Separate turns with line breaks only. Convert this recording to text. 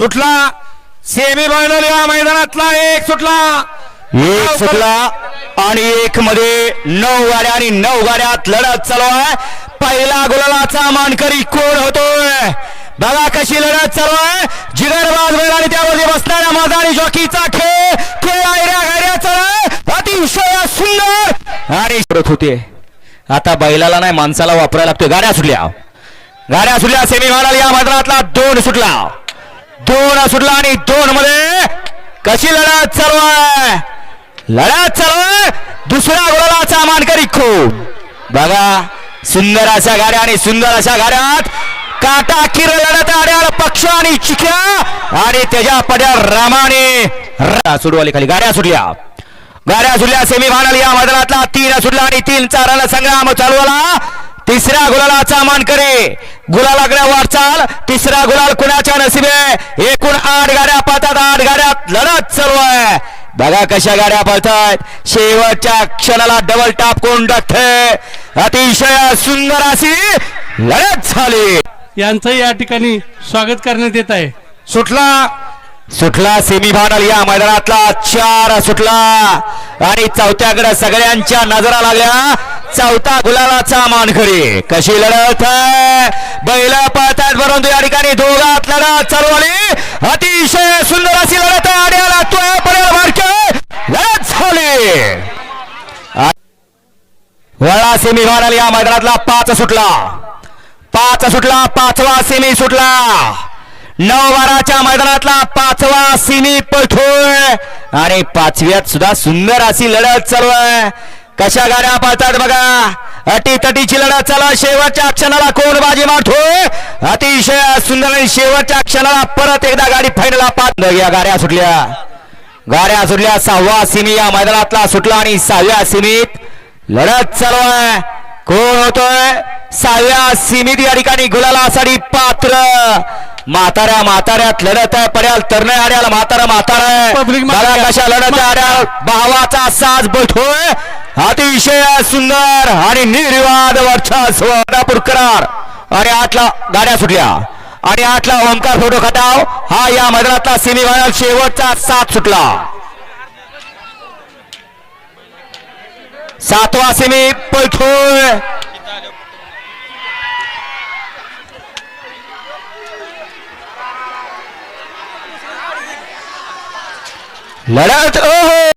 सुटला. Semi final या मैदानातला एक सुटला.
एक सुटला आणि एक मध्ये नऊ गाड्या आणि नऊ गाड्यात लढत चालू आहे. पहिला गुलालाचा मानकरी कोण होतोय? बघा कशी लढत चालू आहे. जिगरबाज बैल आणि त्यामध्ये बसणाऱ्या माझा आणि जॉकीचा खेळ. खेळ आयऱ्या. अतिशय सुंदर. आणि करत होते. आता बैलाला नाही माणसाला वापरायला लागतोय. गाड्या सुटल्या. गाड्या सुटल्या. सेमी फायनल या मैदानातला दोन सुटला. दोन सुटला आणि दोन मध्ये कशी लढत चालू आहे? लढत चालू आहे. दुसऱ्या गोलाचा मानकरी खूप. बघा सुंदर अशा गाड्या आणि सुंदर अशा गाड्यात काटा किर लढत आड्याला पक्ष आणि चिख्या आणि त्याच्या पड्या रामाने र- सुडवाली खाली. गाड्या सुटल्या. गाड्या सुटल्या. सेमी फायनल या मैदानातला तीन सुटला आणि तीन चाराला संग्राम चालू आला तिसऱ्या गुलालाचा मानकरी गुलालाकडे वाटचाल तिसरा गुलाल कुणाच्या नशिबे? एकूण आठ गाड्या पळतात आठ गाड्यात लढत चालू आहे. बघा कशा गाड्या पळतायत शेवटच्या क्षणाला डबल टाप कोण टाकते अतिशय सुंदर अशी लढत झाली.
यांचं या ठिकाणी स्वागत करण्यात येत आहे.
सुटला.
सुटला सेमी फायनल या मैदानातला. चार सुटला. आणि चौथ्याकडे सगळ्यांच्या नजरा लागल्या. चौथा गुलालाचा मानकरी कशी लढत बैल पळतायत परंतु या ठिकाणी दोघात लढत चालू आली अतिशय सुंदर अशी लढत आणि पर्याय मार्के. लढत झाली. वळा सेमी फायनल या मैदानातला पाच सुटला. पाच सुटला पाचवा सेमी सुटला. नऊ बाराच्या मैदानातला पाचवा सिमी पठोय आणि पाचव्यात सुद्धा सुंदर अशी लढत चालू आहे. कशा गाड्या पळतात बघा? अटी तटीची लढत चालू. शेवटच्या क्षणाला कोण बाजी मारतोय अतिशय सुंदर आणि शेवटच्या क्षणाला परत एकदा गाडी फायनल पाच या गाड्या सुटल्या. गाड्या सुटल्या. सहावा सिमी या मैदानातला सुटला आणि सहाव्या सिमीत लढत चालू आहे. कोण होतोय? सहाव्या सीमित या ठिकाणी गुलालासाठी पात्र. म्हाताऱ्या म्हाताऱ्यात लढत आहे. पर्याल तरणे आड्याला म्हातारा म्हातारा. कशा लढत आहे. आड्याल. भावाचा साज बैठोय अतिशय सुंदर आणि निर्विवाद वर्चस्व पुरकरार आणि आठला गाड्या सुटल्या. आणि आठला ओमकार फोटो खटाव. हा या मैदानातला सेमी फायनल शेवटचा सात सुटला. सातवा सेमी पळतोय लढत ओहो!